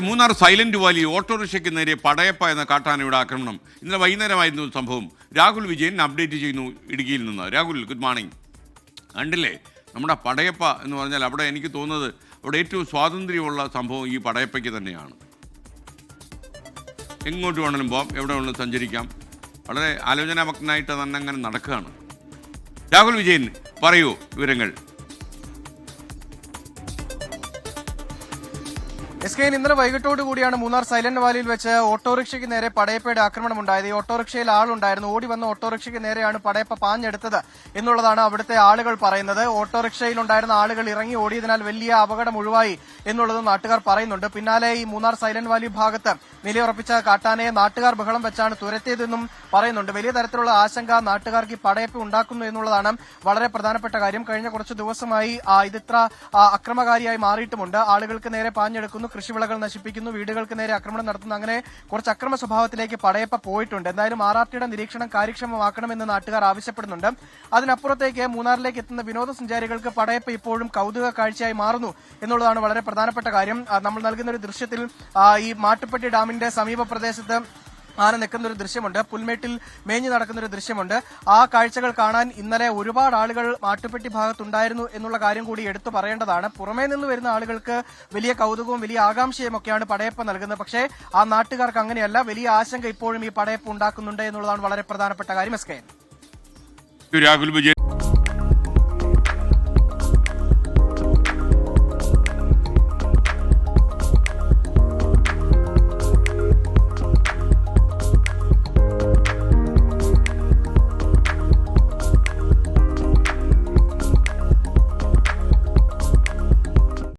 Munnar silent Valley ഓട്ടോറിക്ഷയ്ക്ക് നേരെ പടയപ്പ എന്ന കാട്ടാനയുടെ ആക്രമണം. ഇന്നലെ വൈകുന്നേരമായിരുന്നു സംഭവം. രാഹുൽ വിജയൻ അപ്ഡേറ്റ് ചെയ്യുന്നു ഇടുക്കിയിൽ നിന്ന്. രാഹുൽ ഗുഡ് മോർണിംഗ് കണ്ടില്ലേ? നമ്മുടെ പടയപ്പ എന്ന് പറഞ്ഞാൽ അവിടെ എനിക്ക് തോന്നുന്നത് അവിടെ ഏറ്റവും സ്വാതന്ത്ര്യമുള്ള സംഭവം ഈ പടയപ്പയ്ക്ക് തന്നെയാണ്. എങ്ങോട്ട് വേണമെങ്കിലും പോകാം എവിടെ വേണമെങ്കിലും സഞ്ചരിക്കാം. വളരെ ആലോചനാമഗ്നായിട്ട് തന്നെ അങ്ങനെ നടക്കുകയാണ്. രാഹുൽ വിജയൻ പറയൂ വിവരങ്ങൾ. എസ് കെ ഇന്നലെ വൈകിട്ടോട് കൂടിയാണ് മൂന്നാർ സൈലന്റ് വാലിയിൽ വെച്ച് ഓട്ടോറിക്ഷയ്ക്ക് നേരെ പടയപ്പയുടെ ആക്രമണം ഉണ്ടായത് ഈ ഓട്ടോറിക്ഷയിൽ ആളുണ്ടായിരുന്നു. ഓടി വന്ന ഓട്ടോറിക്ഷയ്ക്ക് നേരെയാണ് പടയപ്പ പാഞ്ഞെടുത്തത് എന്നുള്ളതാണ് അവിടുത്തെ ആളുകൾ പറയുന്നത്. ഓട്ടോറിക്ഷയിൽ ഉണ്ടായിരുന്ന ആളുകൾ ഇറങ്ങി ഓടിയതിനാൽ വലിയ അപകടം ഒഴിവായി എന്നുള്ളത് നാട്ടുകാർ പറയുന്നുണ്ട്. പിന്നാലെ ഈ മൂന്നാർ സൈലന്റ് വാലി ഭാഗത്ത് നിലയുറപ്പിച്ച കാട്ടാനയെ നാട്ടുകാർ ബഹളം വെച്ചാണ് തുരത്തിയതെന്നും പറയുന്നുണ്ട്. വലിയ തരത്തിലുള്ള ആശങ്ക നാട്ടുകാർക്ക് ഈ പടയപ്പ് ഉണ്ടാക്കുന്നു എന്നുള്ളതാണ് വളരെ പ്രധാനപ്പെട്ട കാര്യം. കഴിഞ്ഞ കുറച്ച് ദിവസമായി ഇതിത്ര അക്രമകാരിയായി മാറിയിട്ടുമുണ്ട്. ആളുകൾക്ക് നേരെ പാഞ്ഞെടുക്കുന്നു. കൃഷിവിളകൾ നശിപ്പിക്കുന്നു വീടുകൾക്ക് നേരെ ആക്രമണം നടത്തുന്നു. അങ്ങനെ കുറച്ച് അക്രമ സ്വഭാവത്തിലേക്ക് പടയപ്പ പോയിട്ടുണ്ട്. എന്തായാലും ആർ ആർ ടിയുടെ നിരീക്ഷണം കാര്യക്ഷമമാക്കണമെന്ന് നാട്ടുകാർ ആവശ്യപ്പെടുന്നുണ്ട്. അതിനപ്പുറത്തേക്ക് മൂന്നാറിലേക്ക് എത്തുന്ന വിനോദസഞ്ചാരികൾക്ക് പടയപ്പ ഇപ്പോഴും കൗതുക കാഴ്ചയായി മാറുന്നു എന്നുള്ളതാണ് വളരെ പ്രധാനപ്പെട്ട കാര്യം. നമ്മൾ നൽകുന്ന ഒരു ദൃശ്യത്തിൽ ഈ മാട്ടുപ്പെട്ടി ഡാമിന്റെ സമീപ പ്രദേശത്ത് ആന നിൽക്കുന്ന ഒരു ദൃശ്യമുണ്ട്. പുൽമേട്ടിൽ മേഞ്ഞു നടക്കുന്ന ഒരു ദൃശ്യമുണ്ട്. ആ കാഴ്ചകൾ കാണാൻ ഇന്നലെ ഒരുപാട് ആളുകൾ മാട്ടുപ്പെട്ടി ഭാഗത്തുണ്ടായിരുന്നു എന്നുള്ള കാര്യം കൂടി എടുത്തു പറയേണ്ടതാണ്. പുറമേ നിന്ന് വരുന്ന ആളുകൾക്ക് വലിയ കൗതുകവും വലിയ ആകാംക്ഷയും ഒക്കെയാണ് പടയപ്പ് നൽകുന്നത്. പക്ഷേ ആ നാട്ടുകാർക്ക് അങ്ങനെയല്ല. വലിയ ആശങ്ക ഇപ്പോഴും ഈ പടയപ്പ് ഉണ്ടാക്കുന്നുണ്ട് എന്നുള്ളതാണ് വളരെ പ്രധാനപ്പെട്ട കാര്യം. S K Rahul